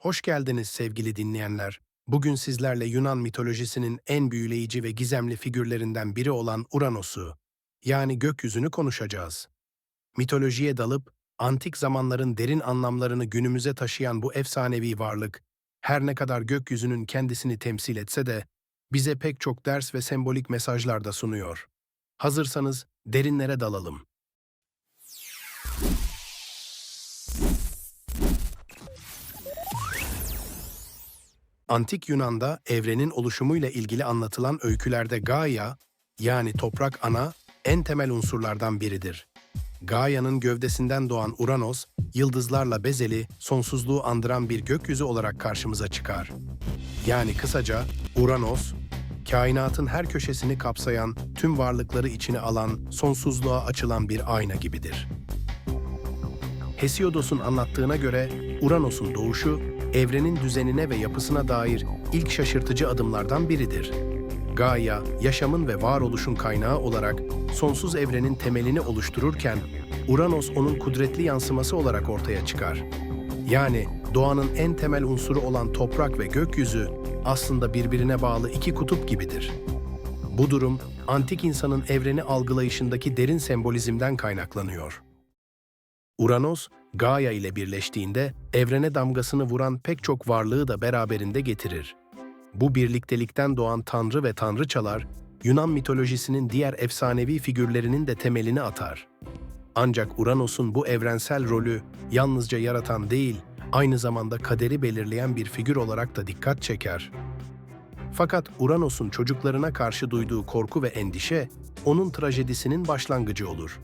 Hoş geldiniz sevgili dinleyenler. Bugün sizlerle Yunan mitolojisinin en büyüleyici ve gizemli figürlerinden biri olan Uranos'u, yani gökyüzünü konuşacağız. Mitolojiye dalıp, antik zamanların derin anlamlarını günümüze taşıyan bu efsanevi varlık, her ne kadar gökyüzünün kendisini temsil etse de, bize pek çok ders ve sembolik mesajlar da sunuyor. Hazırsanız derinlere dalalım. Antik Yunan'da evrenin oluşumuyla ilgili anlatılan öykülerde Gaia, yani toprak ana, en temel unsurlardan biridir. Gaia'nın gövdesinden doğan Uranos, yıldızlarla bezeli, sonsuzluğu andıran bir gökyüzü olarak karşımıza çıkar. Yani kısaca Uranos, kainatın her köşesini kapsayan, tüm varlıkları içine alan, sonsuzluğa açılan bir ayna gibidir. Hesiodos'un anlattığına göre Uranos'un doğuşu, evrenin düzenine ve yapısına dair ilk şaşırtıcı adımlardan biridir. Gaia, yaşamın ve varoluşun kaynağı olarak sonsuz evrenin temelini oluştururken, Uranos onun kudretli yansıması olarak ortaya çıkar. Yani doğanın en temel unsuru olan toprak ve gökyüzü aslında birbirine bağlı iki kutup gibidir. Bu durum, antik insanın evreni algılayışındaki derin sembolizmden kaynaklanıyor. Uranos, Gaia ile birleştiğinde evrene damgasını vuran pek çok varlığı da beraberinde getirir. Bu birliktelikten doğan tanrı ve tanrıçalar, Yunan mitolojisinin diğer efsanevi figürlerinin de temelini atar. Ancak Uranos'un bu evrensel rolü yalnızca yaratan değil, aynı zamanda kaderi belirleyen bir figür olarak da dikkat çeker. Fakat Uranos'un çocuklarına karşı duyduğu korku ve endişe, onun trajedisinin başlangıcı olur.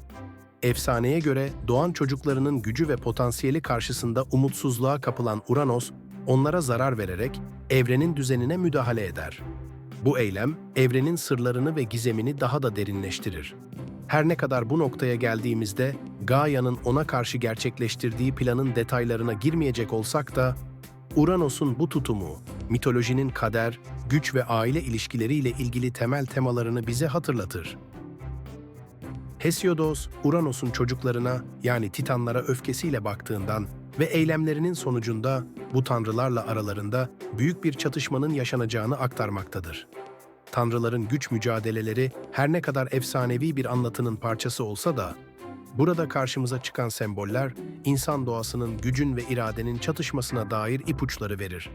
Efsaneye göre doğan çocuklarının gücü ve potansiyeli karşısında umutsuzluğa kapılan Uranos, onlara zarar vererek evrenin düzenine müdahale eder. Bu eylem, evrenin sırlarını ve gizemini daha da derinleştirir. Her ne kadar bu noktaya geldiğimizde Gaia'nın ona karşı gerçekleştirdiği planın detaylarına girmeyecek olsak da, Uranos'un bu tutumu, mitolojinin kader, güç ve aile ilişkileriyle ilgili temel temalarını bize hatırlatır. Hesiodos, Uranos'un çocuklarına yani Titanlara öfkesiyle baktığından ve eylemlerinin sonucunda bu tanrılarla aralarında büyük bir çatışmanın yaşanacağını aktarmaktadır. Tanrıların güç mücadeleleri her ne kadar efsanevi bir anlatının parçası olsa da, burada karşımıza çıkan semboller, insan doğasının gücün ve iradenin çatışmasına dair ipuçları verir.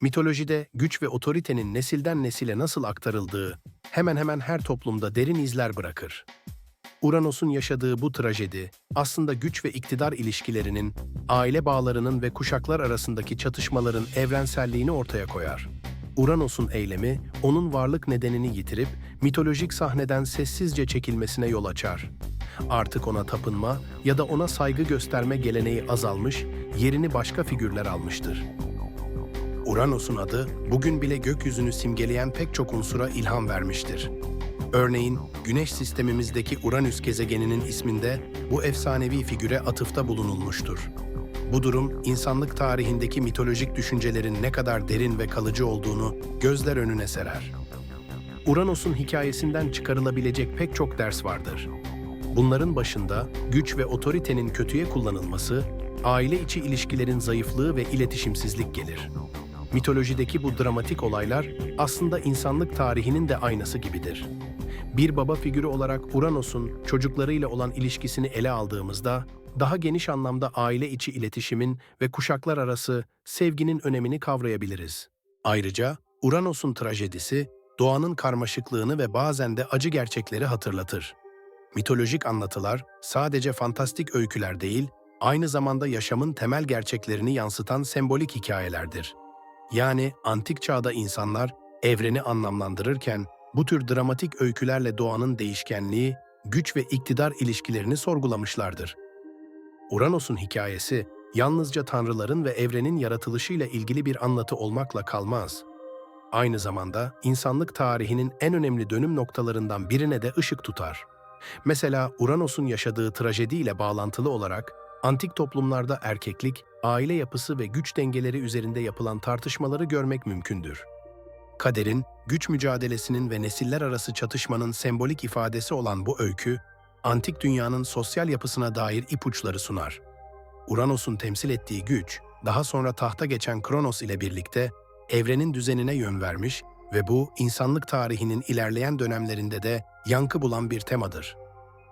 Mitolojide güç ve otoritenin nesilden nesile nasıl aktarıldığı hemen hemen her toplumda derin izler bırakır. Uranos'un yaşadığı bu trajedi aslında güç ve iktidar ilişkilerinin, aile bağlarının ve kuşaklar arasındaki çatışmaların evrenselliğini ortaya koyar. Uranos'un eylemi, onun varlık nedenini yitirip mitolojik sahneden sessizce çekilmesine yol açar. Artık ona tapınma ya da ona saygı gösterme geleneği azalmış, yerini başka figürler almıştır. Uranos'un adı bugün bile gökyüzünü simgeleyen pek çok unsura ilham vermiştir. Örneğin Güneş sistemimizdeki Uranüs gezegeninin isminde bu efsanevi figüre atıfta bulunulmuştur. Bu durum insanlık tarihindeki mitolojik düşüncelerin ne kadar derin ve kalıcı olduğunu gözler önüne serer. Uranos'un hikayesinden çıkarılabilecek pek çok ders vardır. Bunların başında güç ve otoritenin kötüye kullanılması, aile içi ilişkilerin zayıflığı ve iletişimsizlik gelir. Mitolojideki bu dramatik olaylar aslında insanlık tarihinin de aynası gibidir. Bir baba figürü olarak Uranos'un çocuklarıyla olan ilişkisini ele aldığımızda, daha geniş anlamda aile içi iletişimin ve kuşaklar arası sevginin önemini kavrayabiliriz. Ayrıca Uranos'un trajedisi, doğanın karmaşıklığını ve bazen de acı gerçekleri hatırlatır. Mitolojik anlatılar sadece fantastik öyküler değil, aynı zamanda yaşamın temel gerçeklerini yansıtan sembolik hikayelerdir. Yani antik çağda insanlar evreni anlamlandırırken bu tür dramatik öykülerle doğanın değişkenliği, güç ve iktidar ilişkilerini sorgulamışlardır. Uranos'un hikayesi yalnızca tanrıların ve evrenin yaratılışıyla ilgili bir anlatı olmakla kalmaz. Aynı zamanda insanlık tarihinin en önemli dönüm noktalarından birine de ışık tutar. Mesela Uranos'un yaşadığı trajediyle bağlantılı olarak antik toplumlarda erkeklik, aile yapısı ve güç dengeleri üzerinde yapılan tartışmaları görmek mümkündür. Kaderin, güç mücadelesinin ve nesiller arası çatışmanın sembolik ifadesi olan bu öykü, antik dünyanın sosyal yapısına dair ipuçları sunar. Uranos'un temsil ettiği güç, daha sonra tahta geçen Kronos ile birlikte evrenin düzenine yön vermiş ve bu insanlık tarihinin ilerleyen dönemlerinde de yankı bulan bir temadır.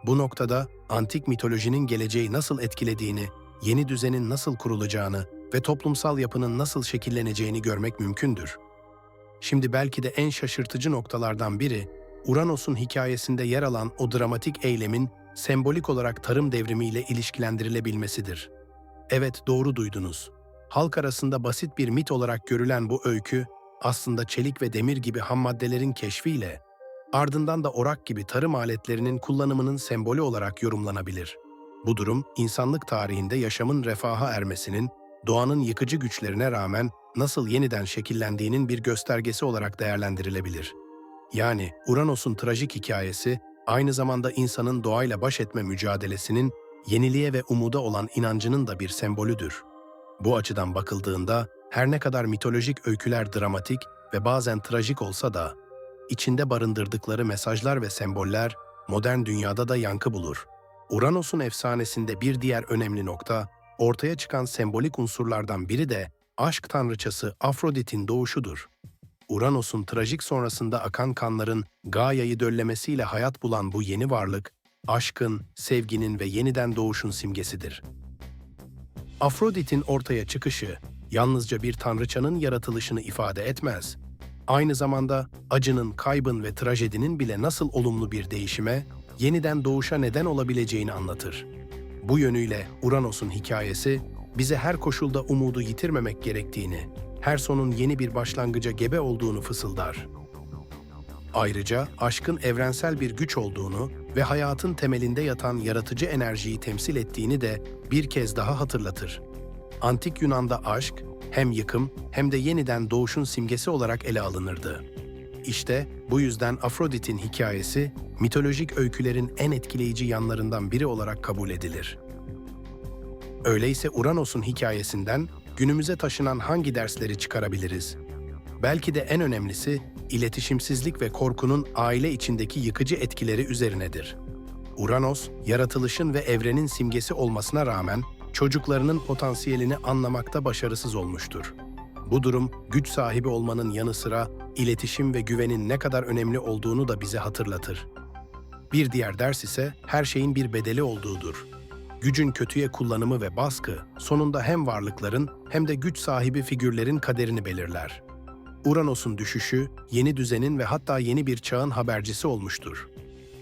Bu noktada antik mitolojinin geleceği nasıl etkilediğini, yeni düzenin nasıl kurulacağını ve toplumsal yapının nasıl şekilleneceğini görmek mümkündür. Şimdi belki de en şaşırtıcı noktalardan biri, Uranos'un hikayesinde yer alan o dramatik eylemin sembolik olarak tarım devrimiyle ilişkilendirilebilmesidir. Evet doğru duydunuz. Halk arasında basit bir mit olarak görülen bu öykü, aslında çelik ve demir gibi ham maddelerin keşfiyle, ardından da orak gibi tarım aletlerinin kullanımının sembolü olarak yorumlanabilir. Bu durum, insanlık tarihinde yaşamın refaha ermesinin, doğanın yıkıcı güçlerine rağmen nasıl yeniden şekillendiğinin bir göstergesi olarak değerlendirilebilir. Yani Uranos'un trajik hikayesi, aynı zamanda insanın doğayla baş etme mücadelesinin, yeniliğe ve umuda olan inancının da bir sembolüdür. Bu açıdan bakıldığında, her ne kadar mitolojik öyküler dramatik ve bazen trajik olsa da, içinde barındırdıkları mesajlar ve semboller modern dünyada da yankı bulur. Uranos'un efsanesinde bir diğer önemli nokta, ortaya çıkan sembolik unsurlardan biri de aşk tanrıçası Afrodit'in doğuşudur. Uranos'un trajik sonrasında akan kanların Gaia'yı döllemesiyle hayat bulan bu yeni varlık, aşkın, sevginin ve yeniden doğuşun simgesidir. Afrodit'in ortaya çıkışı, yalnızca bir tanrıçanın yaratılışını ifade etmez. Aynı zamanda acının, kaybın ve trajedinin bile nasıl olumlu bir değişime, yeniden doğuşa neden olabileceğini anlatır. Bu yönüyle Uranos'un hikayesi, bize her koşulda umudu yitirmemek gerektiğini, her sonun yeni bir başlangıca gebe olduğunu fısıldar. Ayrıca aşkın evrensel bir güç olduğunu ve hayatın temelinde yatan yaratıcı enerjiyi temsil ettiğini de bir kez daha hatırlatır. Antik Yunan'da aşk hem yıkım hem de yeniden doğuşun simgesi olarak ele alınırdı. İşte bu yüzden Afrodit'in hikayesi mitolojik öykülerin en etkileyici yanlarından biri olarak kabul edilir. Öyleyse Uranos'un hikayesinden günümüze taşınan hangi dersleri çıkarabiliriz? Belki de en önemlisi iletişimsizlik ve korkunun aile içindeki yıkıcı etkileri üzerinedir. Uranos, yaratılışın ve evrenin simgesi olmasına rağmen çocuklarının potansiyelini anlamakta başarısız olmuştur. Bu durum güç sahibi olmanın yanı sıra iletişim ve güvenin ne kadar önemli olduğunu da bize hatırlatır. Bir diğer ders ise her şeyin bir bedeli olduğudur. Gücün kötüye kullanımı ve baskı sonunda hem varlıkların hem de güç sahibi figürlerin kaderini belirler. Uranos'un düşüşü yeni düzenin ve hatta yeni bir çağın habercisi olmuştur.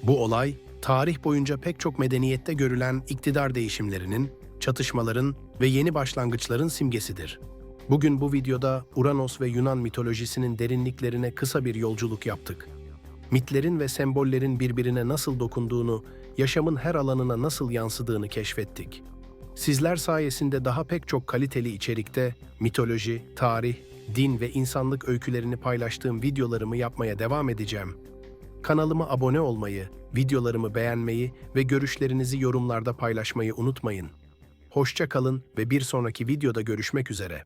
Bu olay tarih boyunca pek çok medeniyette görülen iktidar değişimlerinin, çatışmaların ve yeni başlangıçların simgesidir. Bugün bu videoda Uranos ve Yunan mitolojisinin derinliklerine kısa bir yolculuk yaptık. Mitlerin ve sembollerin birbirine nasıl dokunduğunu, yaşamın her alanına nasıl yansıdığını keşfettik. Sizler sayesinde daha pek çok kaliteli içerikte mitoloji, tarih, din ve insanlık öykülerini paylaştığım videolarımı yapmaya devam edeceğim. Kanalıma abone olmayı, videolarımı beğenmeyi ve görüşlerinizi yorumlarda paylaşmayı unutmayın. Hoşça kalın ve bir sonraki videoda görüşmek üzere.